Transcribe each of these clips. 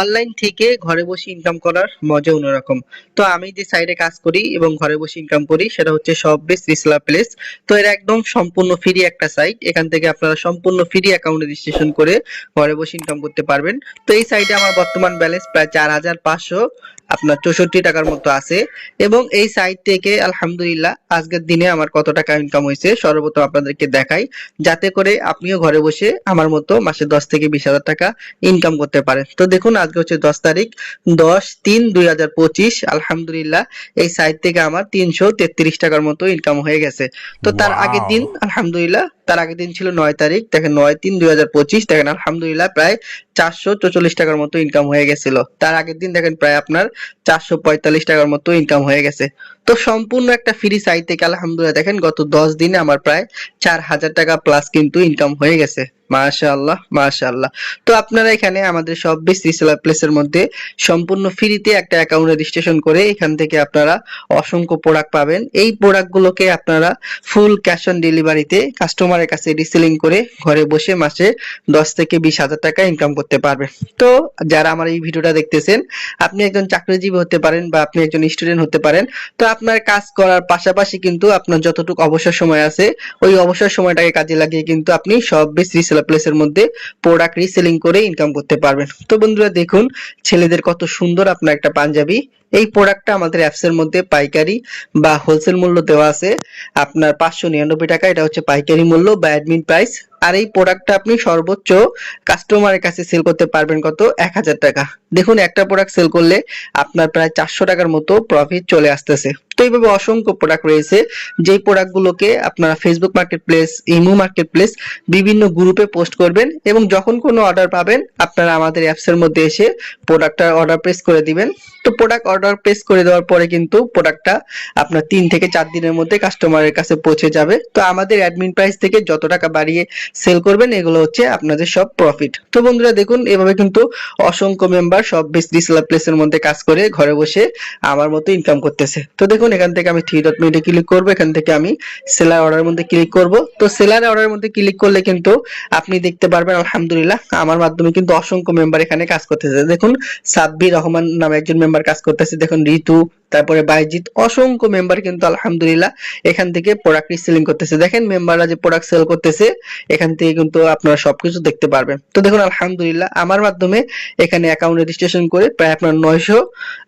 Online থেকে ঘরে বসে ইনকাম করার মজা অন্যরকম। তো আমি যে সাইডে কাজ করি এবং ঘরে বসে ইনকাম করি, সেটা হচ্ছে সব বেস রিসলা প্লেস তো এর একদম সম্পূর্ণ ফ্রি একটা সাইট এখান থেকে আপনারা সম্পূর্ণ ফ্রি অ্যাকাউন্ট রেজিস্ট্রেশন করে ঘরে বসে ইনকাম করতে পারবেন। তো এই সাইটে আমার বর্তমান ব্যালেন্স প্রায় চার হাজার পাঁচশো, আপনার চৌষট্টি টাকার মতো আছে। এবং এই সাইট থেকে আলহামদুলিল্লাহ আজকের দিনে আমার কত টাকা ইনকাম হয়েছে, সর্বপ্রথম আপনাদেরকে দেখাই। যাতে করে আপনিও ঘরে বসে আমার মতো মাসে দশ থেকে বিশ হাজার টাকা ইনকাম করতে পারেন। তো দেখুন আজকে হচ্ছে দশ তারিখ দশ তিন দুই হাজার পঁচিশ। আলহামদুলিল্লাহ এই সাইট থেকে আমার তিনশো তেত্রিশ টাকার মতো ইনকাম হয়ে গেছে। তো তার আগের দিন আলহামদুলিল্লাহ তার আগের দিন ছিল নয় তারিখ দেখেন নয় তিন দুই হাজার পঁচিশ দেখেন আলহামদুলিল্লাহ প্রায় চারশো চৌচল্লিশ টাকার মতো ইনকাম হয়ে গেছিল। তার আগের দিন দেখেন প্রায় আপনার চারশো পঁয়তাল্লিশ টাকার মতো ইনকাম হয়ে গেছে। তো সম্পূর্ণ একটা ফ্রি সাইট থেকে আলহামদুলিল্লাহ দেখেন গত দশ দিনে আমার প্রায় চার হাজার টাকা প্লাস কিন্তু ইনকাম হয়ে গেছে। মাশাআল্লাহ মাশাআল্লাহ। তো আপনারা এখানে আমাদের সব বেস রিসেলার প্লেসের মধ্যে সম্পূর্ণ ফ্রিতে একটা অ্যাকাউন্ট রেজিস্ট্রেশন করে এখান থেকে আপনারা অসংখ্য প্রোডাক্ট পাবেন। এই প্রোডাক্টগুলোকে আপনারা ফুল ক্যাশ অন ডেলিভারিতে কাস্টমারের কাছে রিসেলিং করে ঘরে বসে মাসে দশ থেকে বিশ হাজার টাকা ইনকাম করতে পারবেন। তো যারা আমার এই ভিডিওটা দেখতেছেন, আপনি একজন চাকরিজীবী হতে পারেন বা আপনি একজন স্টুডেন্ট হতে পারেন, তো আপনার কাজ করার পাশাপাশি কিন্তু আপনার যতটুকু অবসর সময় আছে, ওই অবসর সময়টাকে কাজে লাগিয়ে কিন্তু আপনি সব বেস রিসেলার প্লেসের মধ্যে প্রোডাক্ট রিসেলিং করে ইনকাম করতে পারবেন। তো বন্ধুরা দেখুন, ছেলেদের কত সুন্দর আপনার একটা পাঞ্জাবি। এই প্রোডাক্টটা আমাদের অ্যাপস এর মধ্যে পাইকারি বা হোলসেল মূল্য দেওয়া আছে। আপনার পাঁচশো নিরানব্বই টাকা, এটা হচ্ছে পাইকারি মূল্য বা অ্যাডমিন প্রাইস আর এই প্রোডাক্টটা আপনি সর্বোচ্চ কাস্টমারের কাছে সেল করতে পারবেন কত? এক হাজার টাকা। দেখুন, একটা প্রোডাক্ট সেল করলে আপনার প্রায় চারশো টাকার মতো প্রফিট চলে আসতেছে। তো এইভাবে অসংখ্য প্রোডাক্ট রয়েছে। যেই প্রোডাক্টগুলোকে আপনারা Facebook market place Imo market place বিভিন্ন গ্রুপে পোস্ট করবেন এবং যখন কোনো অর্ডার পাবেন, আপনারা আমাদের অ্যাপস এর মধ্যে এসে প্রোডাক্টটা অর্ডার প্রেস করে দিবেন। তো প্রোডাক্ট অর্ডার প্রেস করে দেওয়ার পরে কিন্তু প্রোডাক্টটা আপনার তিন থেকে চার দিনের মধ্যে কাস্টমারের কাছে পৌঁছে যাবে। তো আমাদের অ্যাডমিন প্রাইস থেকে যত টাকা বাড়িয়ে সেল করবেন, এগুলো হচ্ছে আপনাদের সব প্রফিট তো বন্ধুরা দেখুন, এভাবে কিন্তু অসংখ্য মেম্বার সব বেস রিসেলার প্লেসের মধ্যে কাজ করে ঘরে বসে আমার মতো ইনকাম করতেছে। তো দেখুন, এখান থেকে আমি থ্রি ডট মিনিটে ক্লিক করব, এখান থেকে আমি সেলার অর্ডার মধ্যে ক্লিক করব। তো সেলার অর্ডার মধ্যে ক্লিক করলে কিন্তু আপনি দেখতে পারবেন, আলহামদুলিল্লাহ, আমার মাধ্যমে কিন্তু অসংখ্য মেম্বার এখানে কাজ করতেছে। দেখুন, সাব্বির রহমান নামে একজন মেম্বার কাজ করতেছে। দেখুন ঋতু তারপরে বাইজিৎ, অসংখ্য মেম্বার কিন্তু আলহামদুলিল্লাহ এখান থেকে প্রোডাক্ট রিসেলিং করতেছে। দেখেন মেম্বাররা যে প্রোডাক্ট সেল করতেছে, এখান থেকে কিন্তু আপনারা সবকিছু দেখতে পারবেন। তো দেখুন, আলহামদুলিল্লাহ আমার মাধ্যমে এখানে অ্যাকাউন্ট রেজিস্ট্রেশন করে প্রায় আপনার নয়শো,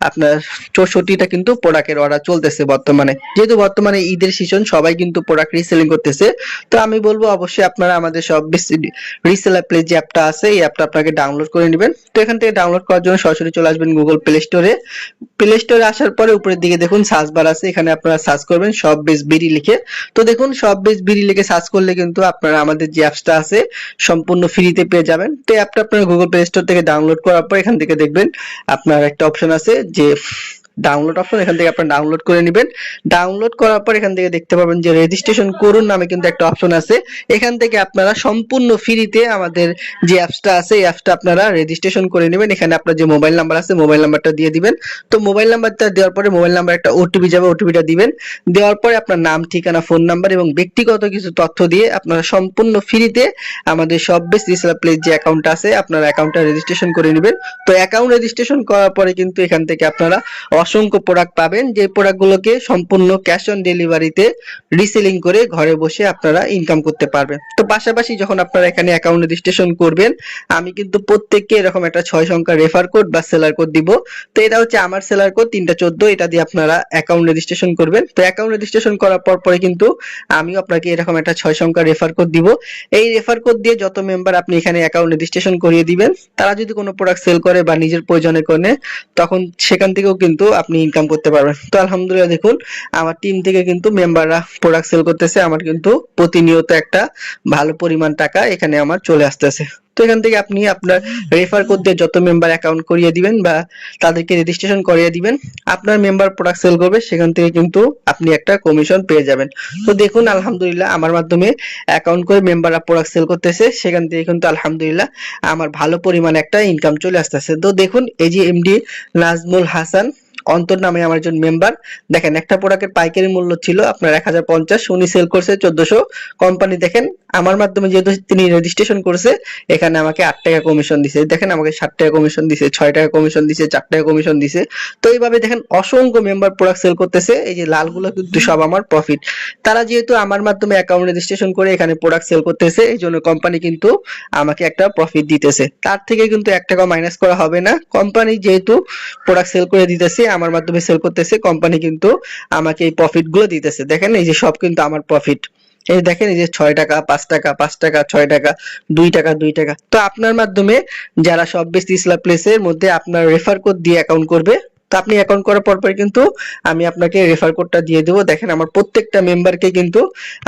আপনার চৌষট্টিটা কিন্তু প্রোডাক্টের অর্ডার চলতেছে বর্তমানে। যেহেতু বর্তমানে ঈদের সিজন সবাই কিন্তু প্রোডাক্ট রিসেলিং করতেছে। তো আমি বলব অবশ্যই আপনারা আমাদের সব রিসেলার প্লেস যে অ্যাপটা আছে, এই অ্যাপটা আপনাকে ডাউনলোড করে নেবেন। তো এখান থেকে ডাউনলোড করার জন্য সরাসরি চলে আসবেন গুগল প্লে স্টোরে প্লে স্টোরে আসার পরে উপরের দিকে দেখুন সার্চ বার আছে, এখানে আপনারা সার্চ করবেন সব বেস বিডি লিখে। তো দেখুন সব বেস বিডি লিখে সার্চ করলে কিন্তু আপনারা আমাদের যে অ্যাপসটা আছে, সম্পূর্ণ ফ্রিতে পেয়ে যাবেন। তো অ্যাপটা আপনারা গুগল প্লে স্টোর থেকে ডাউনলোড করার পর এখান থেকে দেখবেন, আপনার একটা অপশন আছে যে ডাউনলোড অপশন এখান থেকে আপনারা ডাউনলোড করে নেবেন। ডাউনলোড করার পর এখান থেকে দেখতে পাবেন যে রেজিস্ট্রেশন করুন নামে কিন্তু একটা অপশন আছে। এখান থেকে আপনারা সম্পূর্ণ ফ্রিতে আমাদের যে অ্যাপসটা আছে, এই অ্যাপসটা আপনারা রেজিস্ট্রেশন করে নেবেন। এখানে আপনার যে মোবাইল নাম্বার আছে মোবাইল নাম্বারটা দিয়ে দিবেন। তো মোবাইল নাম্বারটা দেওয়ার পরে মোবাইল নাম্বার একটা ওটিপি যাবে ওটিপিটা দিবেন। দেওয়ার পরে আপনার নাম, ঠিকানা ফোন নাম্বার এবং ব্যক্তিগত কিছু তথ্য দিয়ে আপনারা সম্পূর্ণ ফ্রিতে আমাদের সব বেস রিসেলার প্লেস যে অ্যাকাউন্ট আছে, আপনার অ্যাকাউন্টটা রেজিস্ট্রেশন করে নেবেন। তো অ্যাকাউন্ট রেজিস্ট্রেশন করার পরে কিন্তু এখান থেকে আপনারা অসংখ্য প্রোডাক্ট পাবেন যে প্রোডাক্টগুলোকে সম্পূর্ণ ক্যাশ অন ডেলিভারিতে রিসেলিং করে ঘরে বসে আপনারা ইনকাম করতে পারবেন। তো পাশাপাশি যখন আপনারা এখানে অ্যাকাউন্ট রেজিস্ট্রেশন করবেন, আমি কিন্তু প্রত্যেককে এরকম একটা ছয় সংখ্যা রেফার কোড বা সেলার কোড দিব। তো এটা হচ্ছে আমার সেলার কোড তিনটা চোদ্দ, এটা দিয়ে আপনারা অ্যাকাউন্ট রেজিস্ট্রেশন করবেন। তো অ্যাকাউন্ট রেজিস্ট্রেশন করার পর পরে কিন্তু আমিও আপনাকে এরকম একটা ছয় সংখ্যা রেফার কোড দিব। এই রেফার কোড দিয়ে যত মেম্বার আপনি এখানে অ্যাকাউন্ট রেজিস্ট্রেশন করিয়ে দিবেন, তারা যদি কোনো প্রোডাক্ট সেল করে বা নিজের প্রয়োজনে করে তখন সেখান থেকেও কিন্তু আপনি ইনকাম করতে পারবেন। তো আলহামদুলিল্লাহ দেখুন, আমার টিম থেকে কিন্তু মেম্বাররা প্রোডাক্ট সেল করতেছে। আমার কিন্তু প্রতিনিয়ত একটা ভালো পরিমাণ টাকা এখানে আমার চলে আসতেছে। তো এখান থেকে আপনি আপনার রেফার কোড যত মেম্বার অ্যাকাউন্ট করিয়ে দিবেন বা তাদেরকে রেজিস্ট্রেশন করিয়ে দিবেন, আপনার মেম্বার প্রোডাক্ট সেল করবে, সেখান থেকে কিন্তু আপনি একটা কমিশন পেয়ে যাবেন। তো দেখুন, আলহামদুলিল্লাহ আমার মাধ্যমে অ্যাকাউন্ট করে মেম্বাররা প্রোডাক্ট সেল করতেছে। সেখান থেকে কিন্তু আলহামদুলিল্লাহ আমার ভালো পরিমাণ একটা ইনকাম চলে আসতেছে। তো দেখুন, এই যে এমডি নাজমুল হাসান অন্তর নামে আমার একজন মেম্বার দেখেন, একটা প্রোডাক্টের পাইকারি মূল্য ছিল আপনার এক হাজার পঞ্চাশ, উনি সেল করছে চোদ্দশো। কোম্পানি দেখেন, আমার মাধ্যমে যেহেতু তিনি রেজিস্ট্রেশন করছে, এখানে আমাকে আট টাকা কমিশন দিছে। দেখেন, আমাকে ষাট টাকা কমিশন দিছে, ছয় টাকা কমিশন দিছে, চার টাকা কমিশন দিছে। তো এইভাবে দেখেন, অসংখ্য মেম্বার প্রোডাক্ট সেল করতেছে। এই যে লালগুলো কিন্তু সব আমার প্রফিট তারা যেহেতু আমার মাধ্যমে অ্যাকাউন্ট রেজিস্ট্রেশন করে এখানে প্রোডাক্ট সেল করতেছে, এই জন্য কোম্পানি কিন্তু আমাকে একটা প্রফিট দিতেছে। তার থেকে কিন্তু এক টাকা মাইনাস করা হবে না। কোম্পানি যেহেতু প্রোডাক্ট সেল করে দিতেছে আমার মাধ্যমে সেল করতেছে কোম্পানি কিন্তু আমাকে এই প্রফিটগুলো দিতেছে। দেখেন এই যে সব কিন্তু আমার প্রফিট এই দেখেন এই যে ছয় টাকা, পাঁচ টাকা পাঁচ টাকা, ছয় টাকা, দুই টাকা দুই টাকা। তো আপনার মাধ্যমে যারা সব বেশি ইসলাম প্লেসের মধ্যে আপনার রেফার কোড দিয়ে অ্যাকাউন্ট করবে। তো আপনি অ্যাকাউন্ট করার পর কিন্তু আমি আপনাকে রেফার কোডটা দিয়ে দেবো। দেখেন আমার প্রত্যেকটা মেম্বারকে কিন্তু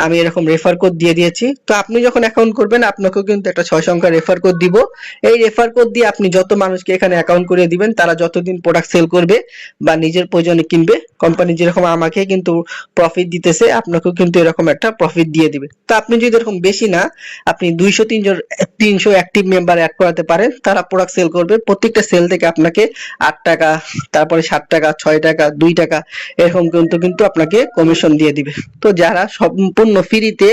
আমি এরকম রেফার কোড দিয়ে দিয়েছি। তো আপনি যখন অ্যাকাউন্ট করবেন, আপনাকেও কিন্তু একটা ছয় সংখ্যা রেফার কোড দিব। এই রেফার কোড দিয়ে আপনি যত মানুষকে এখানে অ্যাকাউন্ট করে দিবেন, তারা যতদিন প্রোডাক্ট সেল করবে বা নিজের প্রয়োজনে কিনবে কোম্পানি যেরকম আমাকে কিন্তু প্রফিট দিতেছে, আপনাকেও কিন্তু এরকম একটা প্রফিট দিয়ে দিবে। তো আপনি যদি এরকম বেশি না, আপনি দুইশো, তিনশো তিনশো অ্যাক্টিভ মেম্বার অ্যাড করাতে পারেন, তারা প্রোডাক্ট সেল করবে। প্রত্যেকটা সেল থেকে আপনাকে আট টাকা তারপরে সাত টাকা, ছয় টাকা, দুই টাকা, এরকম কিন্তু কিন্তু আপনাকে কমিশন দিয়ে দিবে। তো যারা সম্পূর্ণ ফ্রিতে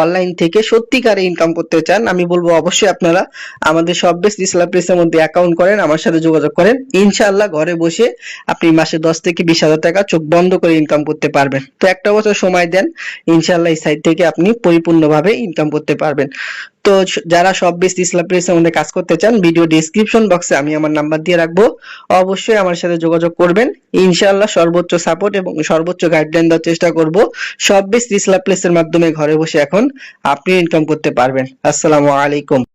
অনলাইন থেকে সত্যিকারে ইনকাম করতে চান, আমি বলব অবশ্যই আপনারা আমাদের সব বেস্ট ইসলাম প্লেসের মধ্যে অ্যাকাউন্ট করেন, আমার সাথে যোগাযোগ করেন। ইনশাআল্লাহ ঘরে বসে আপনি মাসে দশ থেকে বিশ হাজার টাকা চোখ বন্ধ করে ইনকাম করতে পারবেন। তো একটা বছর সময় দেন, ইনশাআল্লাহ এই সাইট থেকে আপনি পরিপূর্ণভাবে ইনকাম করতে পারবেন। তো যারা সব বেস্ট ইসলাম প্রেস মধ্যে কাজ করতে চান ভিডিও ডিসক্রিপশন বক্সে আমি আমার নাম্বার দিয়ে রাখব। অবশ্যই আমার সাথে যোগাযোগ করবেন। ইনশাআল্লাহ সর্বোচ্চ সাপোর্ট এবং সর্বোচ্চ গাইডলাইন দেওয়ার চেষ্টা করব। সব বেস্ট ইসলাম প্লেসের মাধ্যমে ঘরে বসে এখন আপনি ইনকাম করতে পারবেন। আসসালামু আলাইকুম।